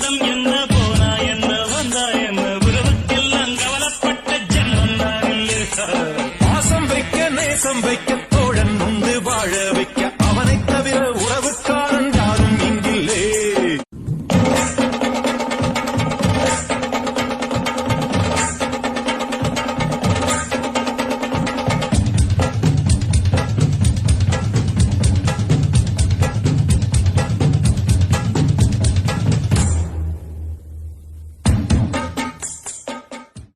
சொந்தம் என்ன போனா என்ன வந்தா என்ன? உறவுக்கெல்லாம் கவலைப்பட்ட ஜென்மம் மாசம் வைக்க